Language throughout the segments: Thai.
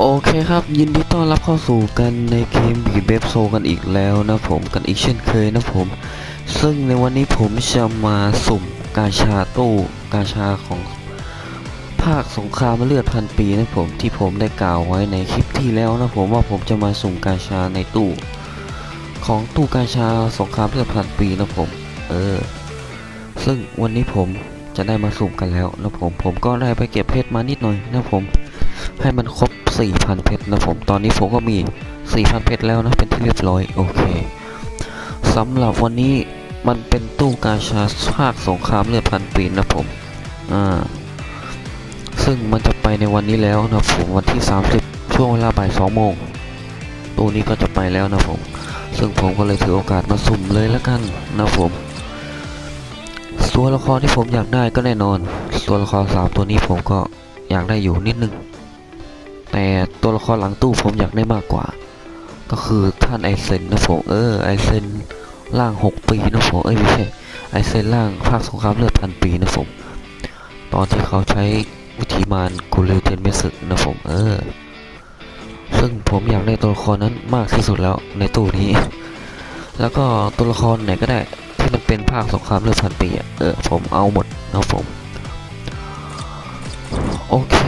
โอเคครับ ยินดีต้อนรับเข้าสู่กันในเกมบีเบฟโซกันอีกแล้วนะผมกันอีกเช่นเคยนะผม ซึ่งในวันนี้ผมจะมาสุ่มกาชาตู้กาชาของภาคสงครามเลือดพันปีนะผมที่ผมได้กล่าวไว้ในคลิปที่แล้วนะผมว่าผมจะมาสุ่มกาชาในตู้ ของตู้กาชาสงครามเลือดพันปีนะผม เออ ซึ่งวันนี้ผมจะได้มาสุ่มกันแล้วนะผมผมก็ได้ไปเก็บเพชรมานิดหน่อยนะผม ให้มันครบ 4,000 เพชรนะผม ตอนนี้ผมก็มี 4,000 เพชรแล้วนะ เป็นที่เรียบร้อย โอเคสำหรับวันนี้มันเป็นตู้กาชาภาคสงครามเลือดพันปีนะผม อ่า ซึ่งมันจะไปในวันนี้แล้วนะผม วันที่ 30 ช่วงเวลาบ่าย2โมงตู้นี้ก็จะไปแล้วนะผม ซึ่งผมก็เลยถือโอกาสมาสุ่มเลยแล้วกันนะผมตัวละครที่ผมอยากได้ก็แน่นอน ตัวละครสามตัวนี้ผมก็อยากได้อยู่นิดนึง แต่ตัวละครหลังตู้ผมอยากได้มากกว่า ก็คือท่านไอเซนนะผมเออไอเซนร่าง 6 ปีนะผมเอ้ยไม่ใช่ไอเซนร่างภาคสงครามเลือดพันปีนะผมตอนที่เขาใช้วิธีมารกูเรเทนเมสึกนะผมเออ ซึ่งผมอยากได้ตัวละครนั้นมากที่สุดแล้วในตู้นี้ แล้วก็ตัวละครไหนก็ได้ที่มันเป็นภาคสงครามเลือดพันปีอะเออผมเอาหมดนะผม โอเค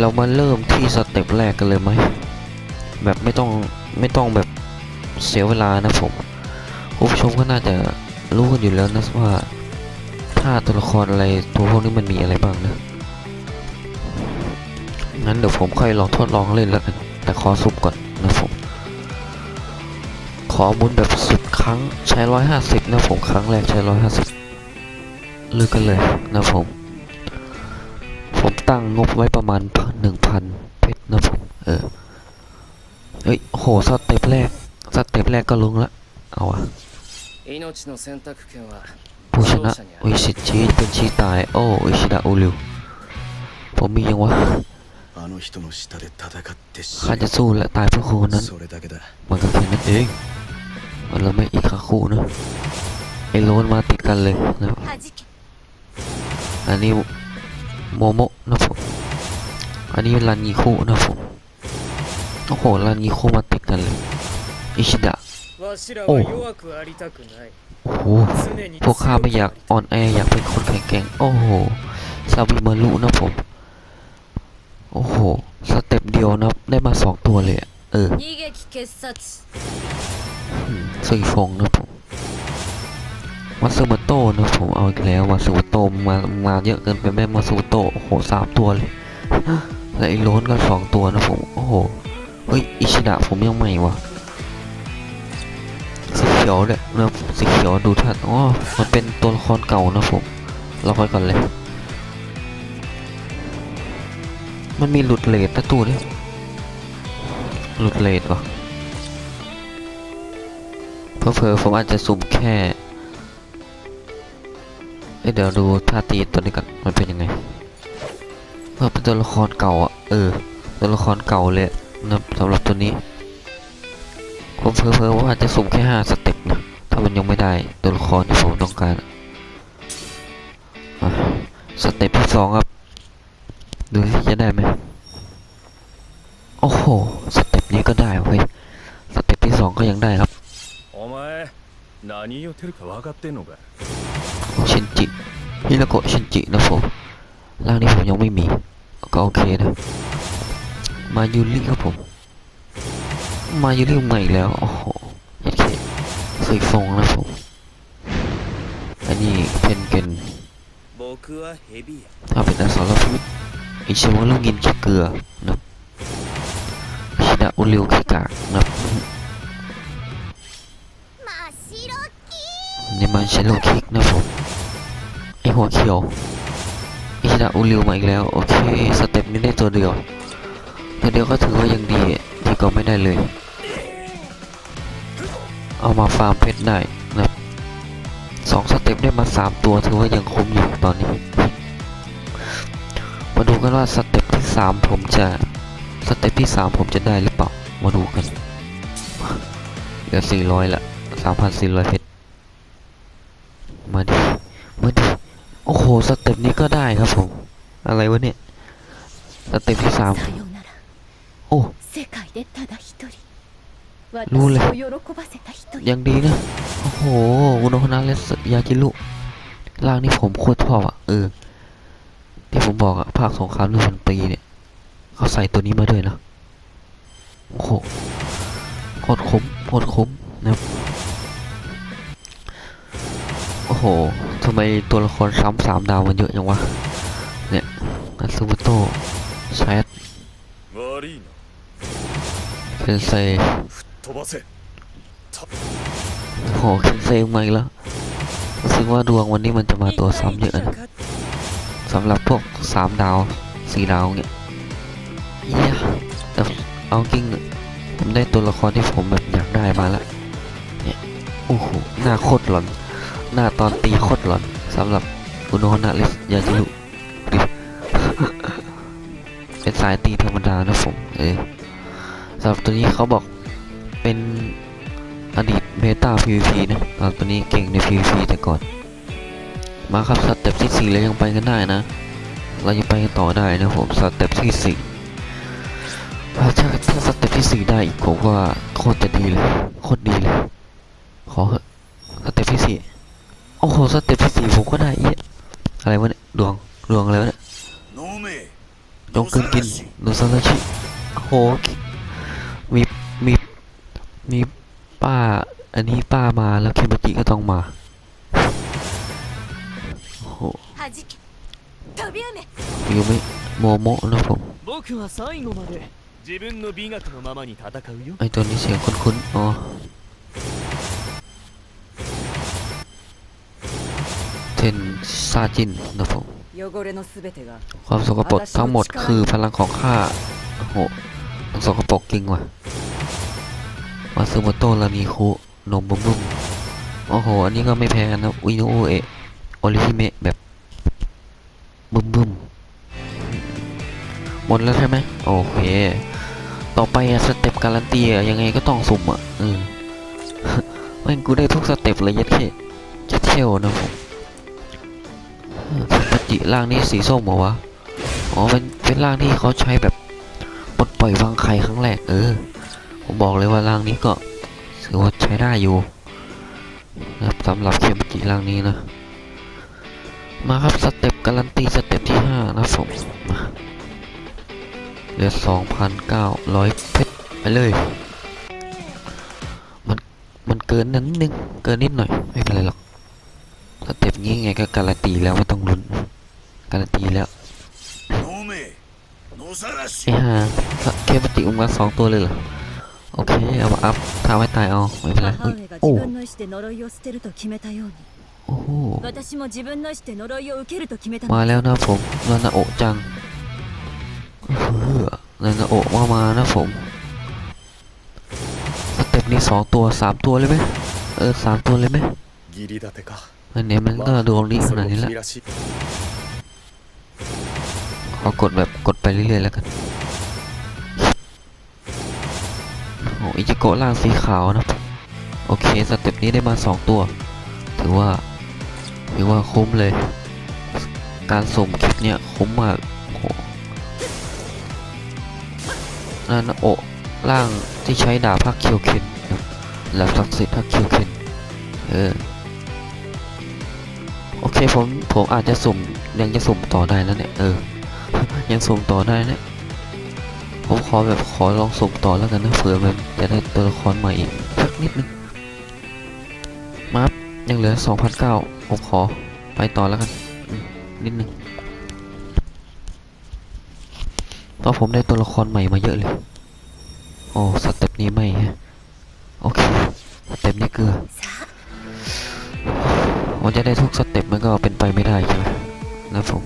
เรามาเริ่มที่สเต็ปแรกกันเลยไหม แบบไม่ต้องไม่ต้องแบบเสียเวลานะผมคุณผู้ชมก็น่าจะรู้กันอยู่แล้วนะว่าถ้าตัวละครอะไรตัวพวกนี้มันมีอะไรบ้างนะงั้นเดี๋ยวผมค่อยลองทดลองเล่นแล้วกัน แต่ขอสุ่มก่อนนะผม ขอหมุนแบบสุดครั้งใช้ร้อยห้าสิบนะผมครั้งแรกใช้ร้อยห้าสิบเลือกกันเลยนะผม ผมตั้งงบไว้ประมาณ หนึ่งพันเพชรนะผมเออเฮ้ยโหสเต็ปแรกสเต็ปแรกก็ลงละเอาอะผู้ชนะอุยสิชีวิเป็นชีตาย โอ้อุชิดาอุลิวผมมียังวะข้าจะสู้และตายเพราะคนนั้นมันก็แค่นั้นเองมันเราไม่อีกคาคู่นะไอ้โลนมาติดกันเลยนะอันนี้โมโมะนะผม อันนี้รันยิคุนะผมโอ้โหรันยิคุมาติดกันเลยอิชิดะโอ้โหพวกข้าไม่อยากอ่อนแออยากเป็นคนแข็งแข่งโอ้โหซาบิมารุนะผมโอ้โหสเต็ปเดียวนะได้มาสองตัวเลยเออสุยฟงนะผมมาซูมโตนะผมเอาอีกแล้วมาซูมโตมามาเยอะเกินไปแม่มาซูโต้โหสามตัวเลย และไอ้โลนก็สองตัวนะผมโอ้โหเฮ้ยอิชิดะผมยังใหม่วะสีเขียวเนี่ยนะสีเขียวดูท่านอ๋อมันเป็นตัวละครเก่านะผมเราค่อยก่อนเลยมันมีหลุดเลทนะตัวนี้หลุดเลทวะเพอเพอผมอาจจะสุ่มแค่เอ้เดี๋ยวดูท่าตีตัวนี้กันมันเป็นยังไง เพื่อเป็นตัวละครเก่าอะเออ ตัวละครเก่าเลยนะสำหรับตัวนี้ ผมเพิ่มๆว่าอาจะสุ่มแค่ห้าสเต็ปนะถ้ามันยังไม่ได้ตัวละครที่ผมต้องการสเต็ปที่สองครับดูสิจะได้ไหมโอ้โหสเต็ปนี้ก็ได้เว้ยสเต็ปที่สองก็ยังได้ครับเชินจิฮิลโกะชินจินะผม ล่างนี้ผมยังไม่มี ก็โอเคนะ มายูริครับผม มายูริใหม่แล้ว โอ้โหโอเคสวยฟงนะผม อันนี้เพนเกนถ้าเป็นอสรพิษอิชิวะลูกินขี้เกลือนะชิดะอุลิวขี้กะนะนี่มันเชลโลคิกนะผมไอหัวเขียว อิชิดะอุริวมาอีกแล้ว โอเค สเต็ปนี้ได้ตัวเดียว ตัวเดียวก็ถือว่ายังดีดีกว่าไม่ได้เลย เอามาฟาร์มเพชรได้นะสองสเต็ปได้มาสามตัวถือว่ายังคุ้มอยู่ตอนนี้ มาดูกันว่าสเต็ปที่สามผมจะสเต็ปที่สามผมจะได้หรือเปล่า มาดูกัน เหลือสี่ร้อยละสามพันสี่ร้อยเพชร มาดิ มาดิ โอ้โห สเต็ป ครับผม อะไรวะเนี่ยสเต็ปที่สามโอ้รู้เลยยังดีนะ โอ้โหอุโนฮนะเลสยาจิลุร่างนี่ผมโคตรชอบอะ เออ ที่ผมบอกอะ ภาคสงครามหนึ่งพันปีเนี่ย เขาใส่ตัวนี้มาด้วยนะ โอ้โหโคตรคุ้มโคตรคุ้มนะครับ โอ้โหทำไมตัวละครซ้ำสามดาวมันเยอะจังวะ ซูบุโตแชทเคนเซโหเคนเซมาอีกแล้วซึ่งว่าดวงวันนี้มันจะมาตัวซ้ำเยอะนะสำหรับพวกสามดาวสี่ดาวเนี่ยเยี่ยแต่เอากิ้งผมได้ตัวละครที่ผมแบบอยากได้มาละเนี่ยโอ้โหหน้าโคตรหลอน หน้าตอนตีโคตรหลอนสำหรับอุโนฮานะเลสยาจิลุ เป็นสายตีธรรมดานะผม เออสำหรับตัวนี้เขาบอกเป็นอดีตเบต้า PVP นะตอนตัวนี้เก่งใน PVP แต่ก่อน มาครับสเต็ปที่สี่แล้วยังไปกันได้นะ เรายังไปกันต่อได้นะผมสเต็ปที่สี่ถ้าถ้าถ้าสเต็ปที่สี่ได้อีกผมว่าโคตรจะดีเลยโคตรดีเลย ขอเหอะสเต็ปที่สี่โอ้โหสเต็ปที่สี่ผมก็ได้เอี้ยอะไรวะเนี่ยดวงดวงอะไรวะเนี่ย ต้องเกินกินโนซาราชิโหมีมีมีป้า อันนี้ป้ามาแล้วเคมจิก็ต้องมาโอ้โหยมิโมโมะนะผมไอตัวนี้เสียงคุ้นๆอ๋อเทนซาจินนะผม ความสกปรกทั้งหมดคือพลังของข้าโอ้โหสกปรกจริงว่ะมาซึโมโตะลานิคุนมบุ้มบุ้มโอ้โห อันนี้ก็ไม่แพ้กันนะอุยโนโอเอะโอริฮิเมะแบบบุ้มบุ้มหมดแล้วใช่ไหมโอเค ต่อไปอะสเต็ปการันตีอะยังไงก็ต้องสุ่มอะเออแม่งกูได้ทุกสเต็ปเลยยัดเคจะเที่ยวนะผม กิร่างนี้สีส้มเหรอวะ อ๋อ เป็น เป็นร่างที่เขาใช้แบบปลดปล่อยวางไข่ครั้งแรก เออ ผมบอกเลยว่าร่างนี้ก็ถือว่าใช้ได้อยู่นะครับสำหรับเคมจิร่างนี้นะ มาครับสเต็ปการันตีสเต็ปที่ห้านะผมมาเหลือสองพันเก้าร้อยเพชรไปเลย มัน มันเกินนิดนึง เกินนิดหน่อย ไม่เป็นไรหรอกสเต็ปนี้ไงก็การันตีแล้วไม่ต้องลุ้น การันตีแล้วไอ้ห่าเคปติอุ้มกันสองตัวเลยเหรอโอเคเอามาอัพทำให้ตายเอาไม่เป็นไรโอ้โอ้โหมาแล้วนะผมนานาโอจังนานาโอมามานะผมสเต็ปนี้สองตัวสามตัวเลยไหมเออสามตัวเลยไหมอันนี้มันก็ดวงนี้ขนาดนี้ละ เอากดแบบกดไปเรื่อยๆแล้วกันโอ้อิจิโกะล่างสีขาวนะโอเคสเต็ปนี้ได้มาสองตัว ถือว่าถือว่าคุ้มเลย การส่งคลิปเนี่ยคุ้มมากโหนั่นโอล่างที่ใช้ดาบพักเคียวเคนแล้วศักดิ์สิทธิ์พักเคียวเคนเออโอเคผมผมอาจจะส่มยังจะส่มต่อได้แล้วเนี่ยเออ ยังสุ่มต่อได้นะ ผมขอแบบขอลองสุ่มต่อแล้วกันนะเผื่อมันจะได้ตัวละครใหม่อีกสักนิดนึงมาครับยังเหลือ2,009ผมขอไปต่อแล้วกัน นิดนึงเพราะผมได้ตัวละครใหม่มาเยอะเลย โอ้สเต็ปนี้ไม่ฮะ โอเค สเต็ปนี้เกลือมันจะได้ทุกสเต็ปมันก็เป็นไปไม่ได้ใช่ไหมนะผม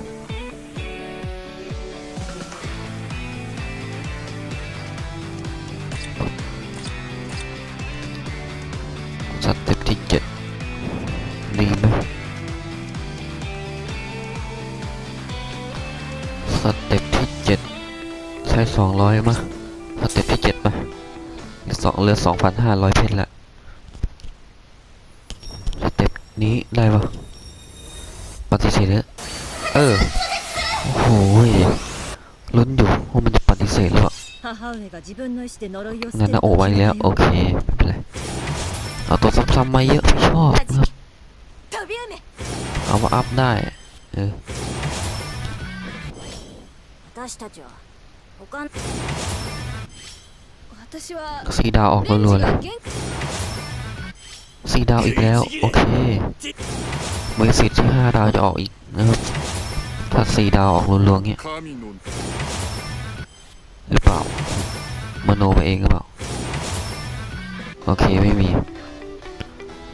ลือ 2,500 เพชรละสเต็ปนี้ได้ปะปฏิเสธเละเออ โอ้โหลุ้นอยู่ว่ามันจะปฏิเสธหรือเปล่านั่นโอ้ไว้แล้ว โอเคไม่เป็นไรเอาตัวซ้ำๆมาเยอะชอบครับเอามาอัพได้ เออ สีดาวออกรัวๆเลยสีดาวอีกแล้ว โอเคบริสิทธิ์ที่ห้าดาวจะออกอีกนะครับถ้าสีดาวออกรัวๆเงี้ยหรือเปล่ามโนไปเองหรือเปล่า โอเคไม่มี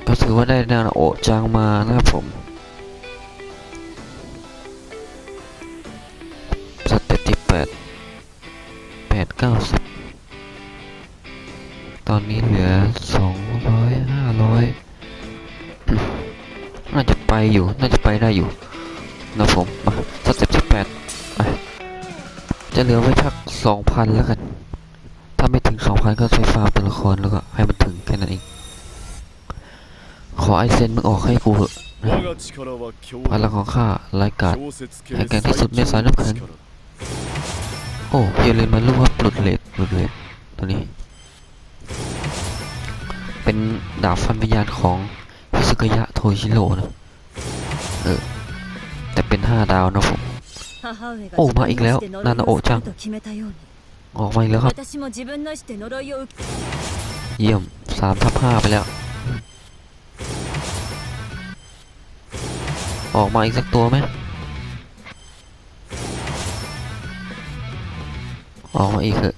ก็ถือว่าได้นาโอจังมานะครับผมสเต็ปที่แปดแปดเก้าสิบ อนนี้เหลือ200 500น่าจะไปอยู่ น่าจะไปได้อยู่นะผมมาสักสิบสิบแปดจะเหลือไว้สัก2,000แล้วกัน ถ้าไม่ถึง2,000ก็ใช้ฟาร์มตัวละครแล้วก็ให้มันถึงแค่นั้นเอง ขอไอเซนมึงออกให้กูเหอะพลังของข้าไร้กาดแข่งแกร่งที่สุดในสายน้ำแข็งโอ้เยเลนมันรู้ว่าปลดเลดปลดเลดตัวนี้ เป็นดาบฟันวิญญาณของฮิสกยะโทชิโร่นะเออแต่เป็นห้าดาวนะผมโอ้มาอีกแล้วนานาโอจังออกมาอีกแล้วครับ เยี่ยมสามทับห้าไปแล้ว ออกมาอีกสักตัวไหมออกมาอีกเถอะ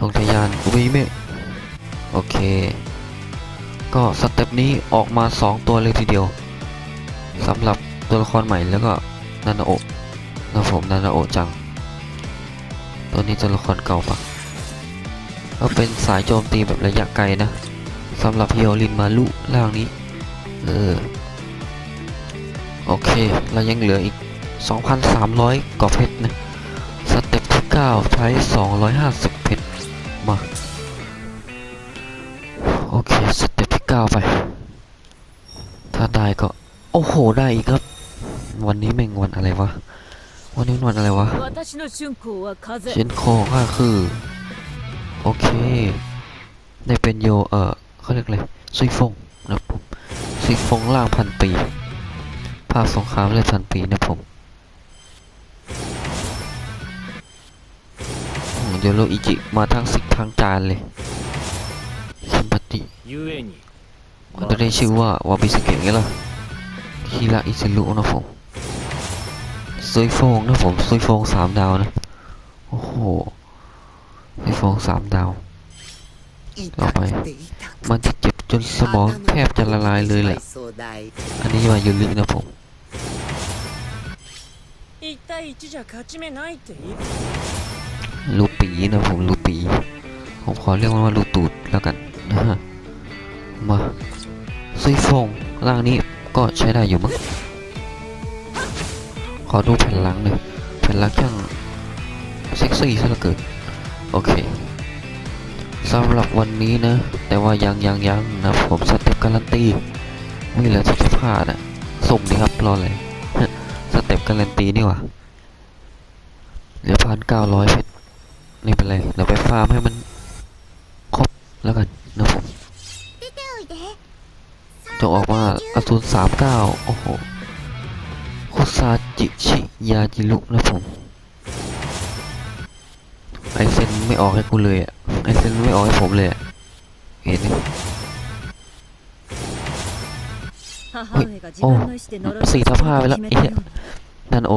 ทงทยานวีเมฆโอเค ก็สเต็ปนี้ออกมา 2 ตัวเลยทีเดียวสำหรับตัวละครใหม่แล้วก็นานาโอนะผมนานาโอจัง ตัวนี้ตัวละครเก่าปะก็เป็นสายโจมตีแบบระยะไกลนะสำหรับเฮียวลินมาลุล่างนี้ เออ โอเค เรายังเหลืออีก 2,300กว่าเพชรนะ 9 ใช้250เพชรมา โอเค สเต็ปที่ 9 ไป ถ้าได้ก็ โอ้โห ได้อีกครับ วันนี้แม่งวันอะไรวะ วันนี้วันอะไรวะเชียนโคก็คือ โอเค ได้เป็นโย เออเขาเรียกอะไรซุยฟงนะผมซุยฟงล่างพันปี ภาพสงครามเลยพันปีนะผม เดี๋ยวโรอิจิมาทั้งสิกทั้งจานเลยสมบัติมันจะได้ชื่อว่าวาบิสเกะไเหรอฮิระอิซิลุนะผมซุยฟงนะผมซุยฟงสามดาวนะ โอ้โหซุยฟงสามดาว ต่อไป มันจะเจ็บจนสมองแทบจะละลายเลยแหละ อันนี้มาอยูรินะผม ลูปีนะผมลูปีผมขอเรียกมันว่าลูตูดแล้วกันนะฮะมาซุยฟงร่างนี้ก็ใช้ได้อยู่มั้งขอดูแผ่นหลังหน่อยแผ่นหลังช่างเซ็กซี่ซะเหลือเกินโอเคสำหรับวันนี้นะ แต่ว่ายังยังยังนะผมสเต็ปการันตีไม่เหลือสเต็ปพลาดอะส่งดีครับรอเลยสเต็ปการันตีนี่วะเหลือพันเก้าร้อยเพชร ไม่เป็นไรเราไปฟาร์มให้มันครบแล้วกันนะผมจะออกมาอาสูนสามเก้าโอ้โหโคซาจิชิยาจิลุนะผมไอเซนไม่ออกให้กูเลยอะไอเซนไม่ออกให้ผมเลยอะเห็นไหมโอ้สี่ทับผ้าไปแล้วไอ้เนี่ยนันโอ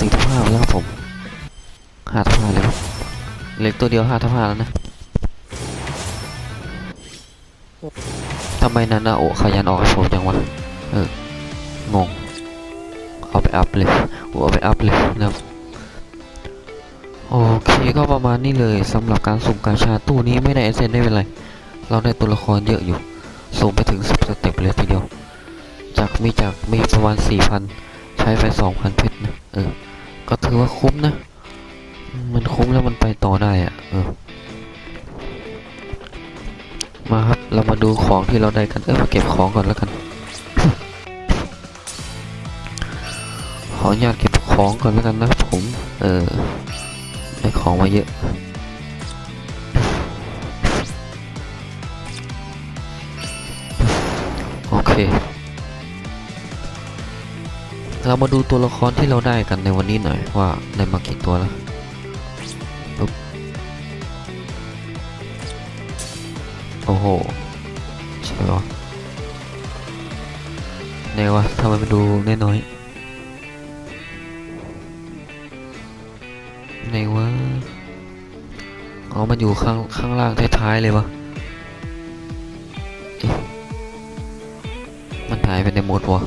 สี่ทับผ้าไปแล้วผม ห้าทับห้าเลยเหล็กตัวเดียวห้าทับห้าแล้วนะทำไมนันนาโอขยันออกให้ผมจังวะ เออ งง เอาไปอัพเลยเอาไปอัพเลยนะโอเคก็ประมาณนี้เลยสำหรับการสุ่มกาชาตู้นี้ไม่ได้เอเซนได้เป็นไร เราได้ตัวละครเยอะอยู่สุ่มไปถึงสิบสเต็ปเลยทีเดียว จากมีจากมีประมาณสี่พันใช้ไปสองพันเพชรนะ เออ ก็ถือว่าคุ้มนะ มันคุ้มแล้วมันไปต่อได้อะเออมาครับ เรามาดูของที่เราได้กัน เออมาเก็บของก่อนแล้วกันออนุญาตเก็บของก่อนแล้วกันนะผม เออ ได้ของมาเยอะ โอเค เรามาดูตัวละครที่เราได้กันในวันนี้หน่อยว่าได้มากี่ตัวแล้ว โอ้โห ใช่ปะไหนวะทำไมมันดูน้อยๆไหนวะอ๋อมันอยู่ข้างข้างล่างท้ายๆเลยวะเอ๊ะมันหายไปในหมดวะ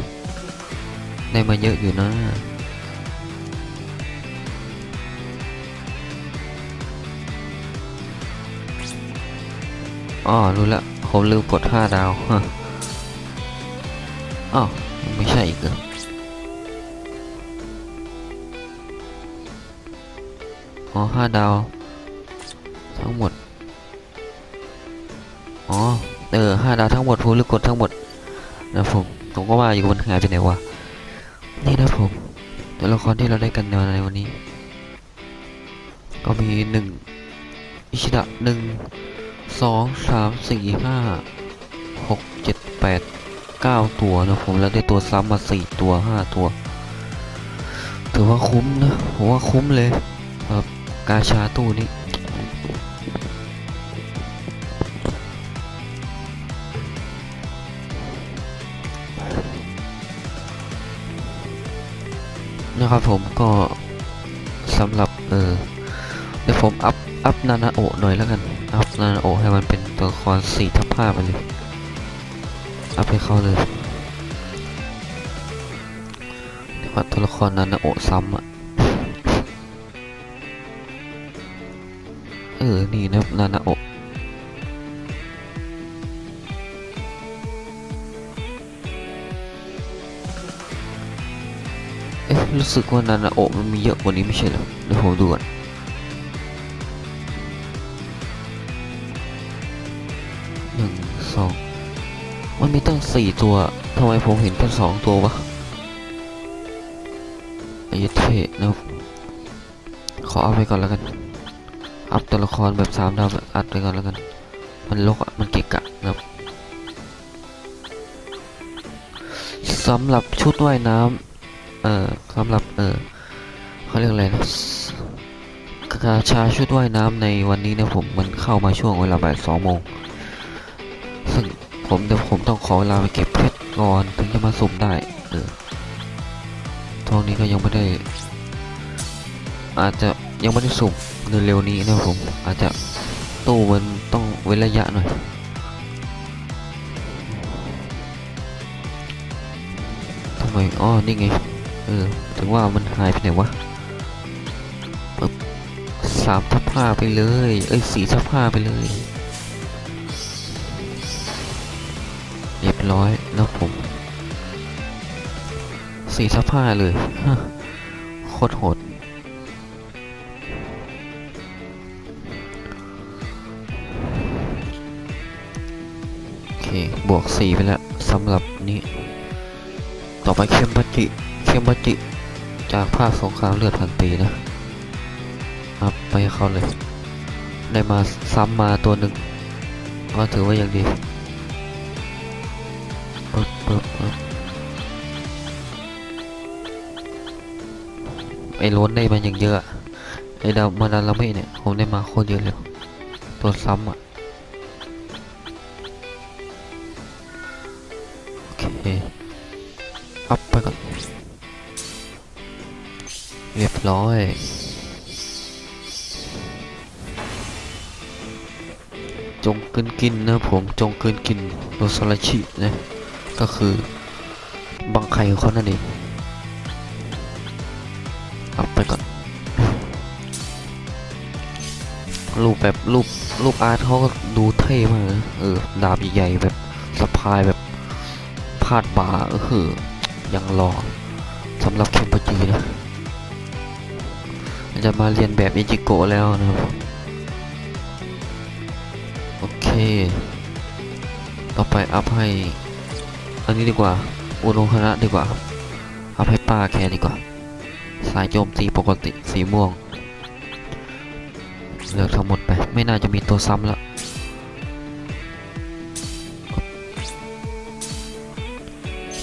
ได้มาเยอะอยู่นะ อ๋อรู้ละผมลืมกด5ดาวฮะอ้าวไม่ใช่อีกเหรออ๋อ5ดาว ทั้งหมด อ๋อ เออ5ดาวทั้งหมดผมลืมกดทั้งหมดนะผม ผมก็ว่าอยู่มันหายไปไหนวะ นี่นะผม ตัวละครที่เราได้กันในวันนี้ ก็มีหนึ่งอิชิดะหนึ่ง สองสามสี่ห้าหกเจ็ดแปดเก้าตัวนะผมแล้วได้ตัวซ้ำมาสี่ตัวห้าตัว ถือว่าคุ้มนะผมว่าคุ้มเลยครับกาชาตู้นี้นะครับผมก็สำหรับเออเดี๋ยวผมอัพอัพนานาโอะหน่อยแล้วกัน อัพนานาโอให้มันเป็นตัวละครสี่ทับห้าไปเลย อัพให้เขาเลยเดี๋ยวว่าตัวละครนานาโอซ้ำอะ เออ นี่นะนานาโอเอ๊ะรู้สึกว่านานาโอมันมีเยอะกว่านี้ไม่ใช่เหรอเดี๋ยวผมดูก่อน อง มันมีตั้งสี่ตัว ทำไมผมเห็นแค่สองตัววะไอ้เทนะขอเอาไปก่อนแล้วกัน อัพตัวละครแบบสามดาวอัดไปก่อนแล้วกัน มันลกอะมันเกะกะนะครับสำหรับชุดว่ายน้ำเอ่อสำหรับเอ่อเขาเรียกอะไรนะกาชาชุดว่ายน้ำในวันนี้นี่ยผมมันเข้ามาช่วงเวลาบ่ายสองโมง ผมเดี๋ยวผมต้องขอเวลาไปเก็บเพชรก่อนถึงจะมาสุ่มได้เออทองนี้ก็ยังไม่ได้ อาจจะยังไม่ได้สุ่มเร็วนี้นะผม อาจจะตู้มันต้องเว้นระยะหน่อยทำไมอ๋อนี่ไง เออ ถึงว่ามันหายไปไหนวะสามทับห้าไปเลย เอ้ยสี่ทับห้าไปเลย ร้อยแล้วผมสี่ทับห้าเลยโคตรโหดโอเค บวกสี่ไปแล้วสำหรับนี้ ต่อไปเคมบัจิเคมบัจิ จากภาคสงครามเลือดพันปีนะอัพไปให้เขาเลย ได้มาซ้ำมาตัวหนึ่งก็ถือว่ายังดี ไอ้ล้นได้มาอย่างเยอะ ไอ้ดาวมาดาลาเมะเนี่ย ผมได้มาโคตรเยอะเลย ตัวซ้ำอะ โอเค อัพไปก่อน เรียบร้อยจงกลืนกินนะผมจงกลืนกินโรสลาชินะ ก็คือบังไข่ของเขานั่นเองอัพไปก่อน รูปแบบรูปรูปอาร์ตเขาก็ดูเท่มากนะเออ ดาบใหญ่แบบสะพายแบบพาดบ่าเออยังรอสำหรับเคมปจีนะจะมาเรียนแบบอิจิโกะแล้วนะครับ โอเค ต่อไปอัพให้ อันนี้ดีกว่าอุโนฮาระดีกว่าอัพให้ป้าแคดีกว่า สายโจมตีปกติสีม่วงเลือกทั้งหมดไป ไม่น่าจะมีตัวซ้ำแล้ว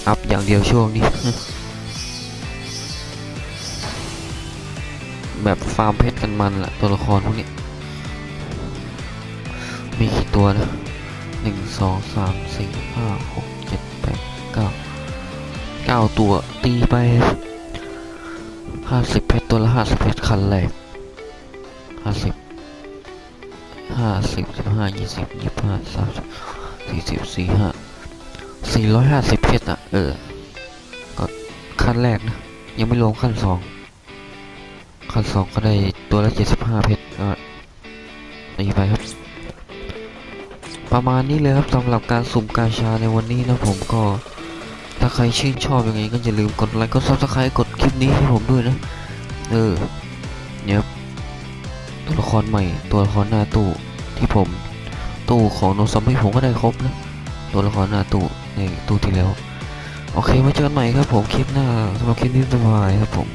อัพอย่างเดียวช่วงนี้ แบบฟาร์มเพชรกันมันละตัวละครพวกนี้ มีกี่ตัวนะหนึ่งสองสามสี่ห้าหก เก้าตัว ตีไปห้าสิบเพชรตัวละห้าสิบเพชรคันแรกห้าสิบห้าสิบสิบห้ายี่สิบยี่สิบห้าสามสิบสี่สิบสี่ห้าสี่ร้อยห้าสิบเพชรอะ เออ ก็ขั้นแรกนะ ยังไม่รวมขั้นสองขั้นสองก็ได้ตัวละเจ็ดสิบห้าเพชรก็ตีไปครับ ประมาณนี้เลยครับสำหรับการสุ่มกาชาในวันนี้นะผมก็ ถ้าใครชื่นชอบยังไงก็อย่าลืมกดไลค์กดซับสไครต์กดคลิปนี้ให้ผมด้วยนะ เออเนี่ยตัวละครใหม่ ตัวละครหน้าตู้ที่ผม ตู้ของโนซัมบี้ผมก็ได้ครบนะ ตัวละครหน้าตู้ในตู้ที่แล้ว โอเคไว้เจอกันใหม่ครับผมคลิปหน้าสำหรับคลิปนี้สบายครับผม